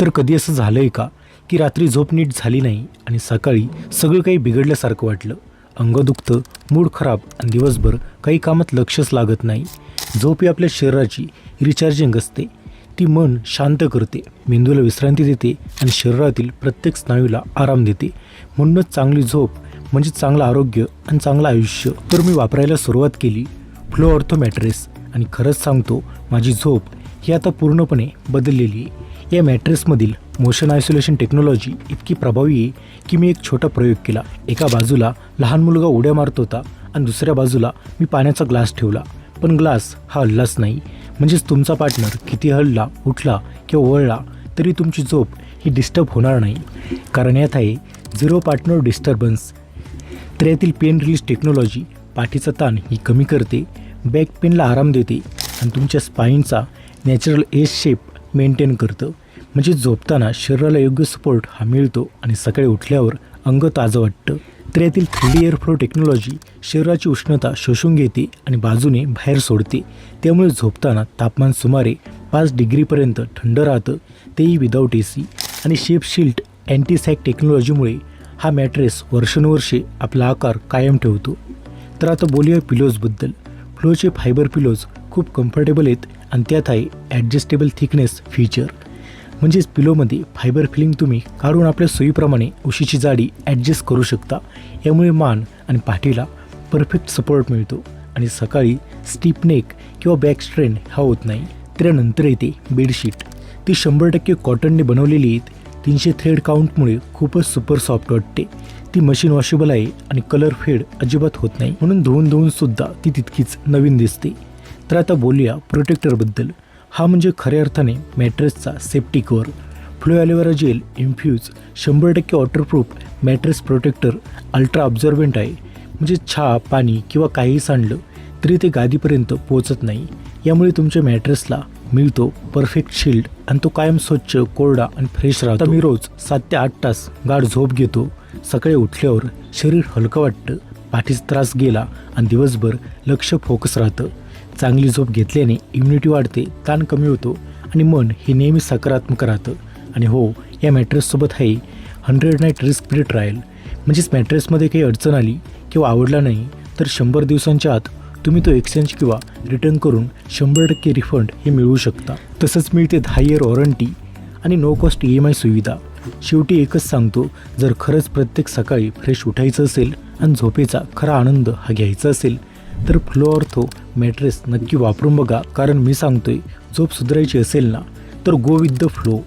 तर कधी असं झालं आहे का की रात्री झोप नीट झाली नाही आणि सकाळी सगळं काही बिघडल्यासारखं वाटलं? अंग दुखतं मूड खराब आणि दिवसभर काही कामात लक्षच लागत नाही. झोप ही आपल्या शरीराची रिचार्जिंग असते. ती मन शांत करते मेंदूला विश्रांती देते आणि शरीरातील प्रत्येक स्नायूला आराम देते. म्हणूनच चांगली झोप म्हणजे चांगलं आरोग्य आणि चांगलं आयुष्य. तर मी वापरायला सुरुवात केली फ्लो ऑर्थो मॅट्रेस आणि खरंच सांगतो माझी झोप ही आता पूर्णपणे बदललेली आहे. या मॅट्रेसमधील मोशन आयसोलेशन टेक्नॉलॉजी इतकी प्रभावी आहे की मी एक छोटा प्रयोग केला. एका बाजूला लहान मुलगा उड्या मारत होता आणि दुसऱ्या बाजूला मी पाण्याचा ग्लास ठेवला. पण ग्लास हा हल्लाच नाही. म्हणजेच तुमचा पार्टनर किती हल्ला उठला किंवा वळला तरी तुमची झोप ही डिस्टर्ब होणार नाही. कारण यात आहे झिरो पार्टनर डिस्टर्बन्स तर यातील पेन रिलीज टेक्नॉलॉजी पाठीचा ताण ही कमी करते बॅक पेनला आराम देते आणि तुमच्या स्पाईनचा नॅचरल एज शेप मेंटेन करतं. म्हणजे झोपताना शरीराला योग्य सपोर्ट हा मिळतो आणि सकाळी उठल्यावर अंग ताजं वाटतं. तर यातील थ्री डी एअरफ्लो टेक्नॉलॉजी शरीराची उष्णता शोषून घेते आणि बाजूने बाहेर सोडते. त्यामुळे झोपताना तापमान सुमारे पाच डिग्रीपर्यंत थंड राहतं. तेही विदाऊट ए सी आणि शेप शिल्ट अँटीसॅक टेक्नॉलॉजीमुळे हा मॅट्रेस वर्षानुवर्षे आपला आकार कायम ठेवतो. तर आता बोलूया पिलोजबद्दल फ्लोचे फायबर पिलोज खूप कम्फर्टेबल आहेत आणि त्यात आहे ॲडजस्टेबल थिकनेस फीचर म्हणजेच पिलोमध्ये फायबर फिलिंग तुम्ही काढून आपल्या सोयीप्रमाणे उशीची जाडी ॲडजस्ट करू शकता. यामुळे मान आणि पाठीला परफेक्ट सपोर्ट मिळतो आणि सकाळी स्टीप नेक किंवा बॅक स्ट्रेन हा होत नाही. त्यानंतर येते बेडशीट ती शंभर टक्के कॉटनने बनवलेली आहेत. तीनशे थ्रेड काउंटमुळे खूपच सुपर सॉफ्ट वाटते. ती मशीन वॉशेबल आहे आणि कलर फेड अजिबात होत नाही. म्हणून धुवून धुवून सुद्धा ती तितकीच नवीन दिसते. तर आता बोलूया प्रोटेक्टरबद्दल हा म्हणजे खऱ्या अर्थाने मॅट्रेसचा safety cover Flo aloe vera gel infuse शंभर टक्के waterproof mattress protector ultra absorbent आहे. म्हणजे छा पाणी किंवा काहीही सांडलं तरी ते गादीपर्यंत पोहोचत नाही. यामुळे तुमच्या मॅट्रेसला मिळतो परफेक्ट शिल्ड आणि तो कायम स्वच्छ कोरडा आणि फ्रेश राहतो. मी रोज सात ते आठ तास गाढ झोप घेतो. सकाळी उठल्यावर शरीर हलकं वाटतं. पाठीचा त्रास गेला आणि दिवसभर लक्ष फोकस राहतं. चांगली झोप घेतल्याने इम्युनिटी वाढते ताण कमी होतो आणि मन हे नेहमी सकारात्मक राहतं. आणि हो या मॅट्रेससोबत आहे hundred night risk free trial म्हणजेच मॅट्रेसमध्ये काही अडचण आली किंवा आवडला नाही तर शंभर दिवसांच्या आत तुम्ही तो एक्सचेंज किंवा रिटर्न करून शंभर टक्के रिफंड हे मिळवू शकता. तसंच मिळते दहा इयर वॉरंटी आणि no cost E M I सुविधा. शेवटी एकच सांगतो जर खरंच प्रत्येक सकाळी फ्रेश उठायचं असेल आणि झोपेचा खरा आनंद हा घ्यायचा असेल तर फ्लोअर्थो मॅट्रेस नक्की वापरून बघा कारण मी सांगतोय झोप सुधारायची असेल ना तर गो विथ द फ्लो